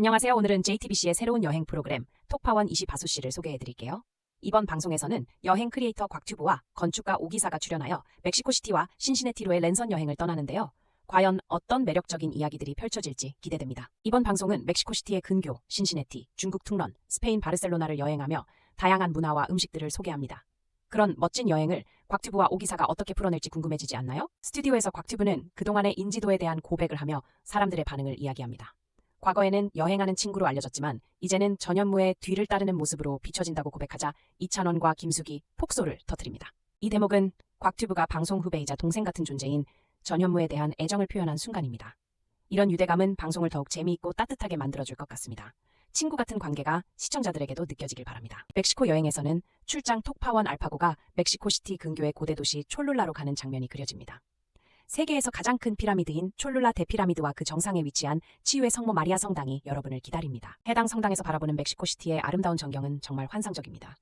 안녕하세요. 오늘은 JTBC의 새로운 여행 프로그램 톡파원 24수씨를 소개해드릴게요. 이번 방송에서는 여행 크리에이터 곽튜브와 건축가 오기사가 출연하여 멕시코시티와 신시내티로의 랜선 여행을 떠나는데요. 과연 어떤 매력적인 이야기들이 펼쳐질지 기대됩니다. 이번 방송은 멕시코시티의 근교, 신시내티, 중국 퉁런, 스페인 바르셀로나를 여행하며 다양한 문화와 음식들을 소개합니다. 그런 멋진 여행을 곽튜브와 오기사가 어떻게 풀어낼지 궁금해지지 않나요? 스튜디오에서 곽튜브는 그동안의 인지도에 대한 고백을 하며 사람들의 반응을 이야기합니다. 과거에는 여행하는 친구로 알려졌지만 이제는 전현무의 뒤를 따르는 모습으로 비춰진다고 고백하자 이찬원과 김숙이 폭소를 터뜨립니다. 이 대목은 곽튜브가 방송 후배이자 동생 같은 존재인 전현무에 대한 애정을 표현한 순간입니다. 이런 유대감은 방송을 더욱 재미있고 따뜻하게 만들어줄 것 같습니다. 친구 같은 관계가 시청자들에게도 느껴지길 바랍니다. 멕시코 여행에서는 출장 톡파원 알파고가 멕시코시티 근교의 고대 도시 촐룰라로 가는 장면이 그려집니다. 세계에서 가장 큰 피라미드인 촐룰라 대피라미드와 그 정상에 위치한 치유의 성모 마리아 성당이 여러분을 기다립니다. 해당 성당에서 바라보는 멕시코시티의 아름다운 전경은 정말 환상적입니다.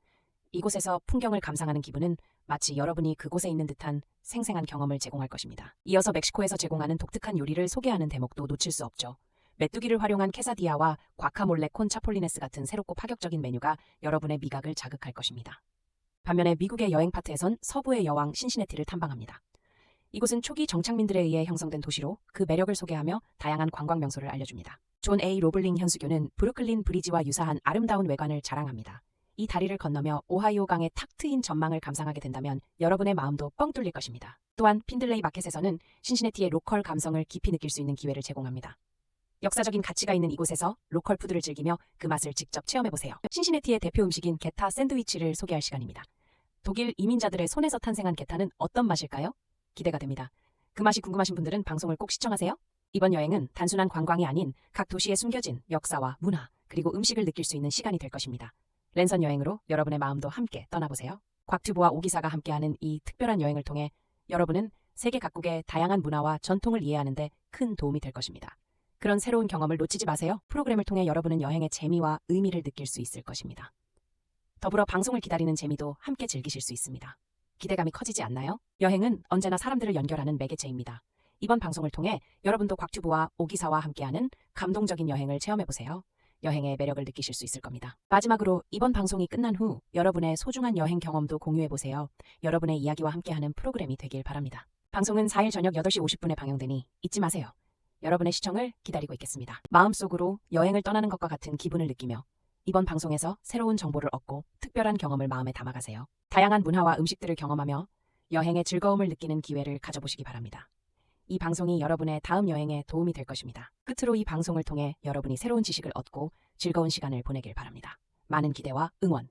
이곳에서 풍경을 감상하는 기분은 마치 여러분이 그곳에 있는 듯한 생생한 경험을 제공할 것입니다. 이어서 멕시코에서 제공하는 독특한 요리를 소개하는 대목도 놓칠 수 없죠. 메뚜기를 활용한 케사디아와 과카몰레 콘 차폴리네스 같은 새롭고 파격적인 메뉴가 여러분의 미각을 자극할 것입니다. 반면에 미국의 여행 파트에선 서부의 여왕 신시내티를 탐방합니다. 이곳은 초기 정착민들에 의해 형성된 도시로 그 매력을 소개하며 다양한 관광 명소를 알려줍니다. 존 A. 로블링 현수교는 브루클린 브리지와 유사한 아름다운 외관을 자랑합니다. 이 다리를 건너며 오하이오 강의 탁 트인 전망을 감상하게 된다면 여러분의 마음도 뻥 뚫릴 것입니다. 또한 핀들레이 마켓에서는 신시내티의 로컬 감성을 깊이 느낄 수 있는 기회를 제공합니다. 역사적인 가치가 있는 이곳에서 로컬 푸드를 즐기며 그 맛을 직접 체험해보세요. 신시내티의 대표 음식인 게타 샌드위치를 소개할 시간입니다. 독일 이민자들의 손에서 탄생한 게타는 어떤 맛일까요? 기대가 됩니다. 그 맛이 궁금하신 분들은 방송을 꼭 시청하세요. 이번 여행은 단순한 관광이 아닌 각 도시에 숨겨진 역사와 문화, 그리고 음식을 느낄 수 있는 시간이 될 것입니다. 랜선 여행으로 여러분의 마음도 함께 떠나보세요. 곽튜브와 오기사가 함께하는 이 특별한 여행을 통해 여러분은 세계 각국의 다양한 문화와 전통을 이해하는 데 큰 도움이 될 것입니다. 그런 새로운 경험을 놓치지 마세요. 프로그램을 통해 여러분은 여행의 재미와 의미를 느낄 수 있을 것입니다. 더불어 방송을 기다리는 재미도 함께 즐기실 수 있습니다. 기대감이 커지지 않나요? 여행은 언제나 사람들을 연결하는 매개체입니다. 이번 방송을 통해 여러분도 곽튜브와 오기사와 함께하는 감동적인 여행을 체험해보세요. 여행의 매력을 느끼실 수 있을 겁니다. 마지막으로 이번 방송이 끝난 후 여러분의 소중한 여행 경험도 공유해보세요. 여러분의 이야기와 함께하는 프로그램이 되길 바랍니다. 방송은 4일 저녁 8시 50분에 방영되니 잊지 마세요. 여러분의 시청을 기다리고 있겠습니다. 마음속으로 여행을 떠나는 것과 같은 기분을 느끼며 이번 방송에서 새로운 정보를 얻고 특별한 경험을 마음에 담아가세요. 다양한 문화와 음식들을 경험하며 여행의 즐거움을 느끼는 기회를 가져보시기 바랍니다. 이 방송이 여러분의 다음 여행에 도움이 될 것입니다. 끝으로 이 방송을 통해 여러분이 새로운 지식을 얻고 즐거운 시간을 보내길 바랍니다. 많은 기대와 응원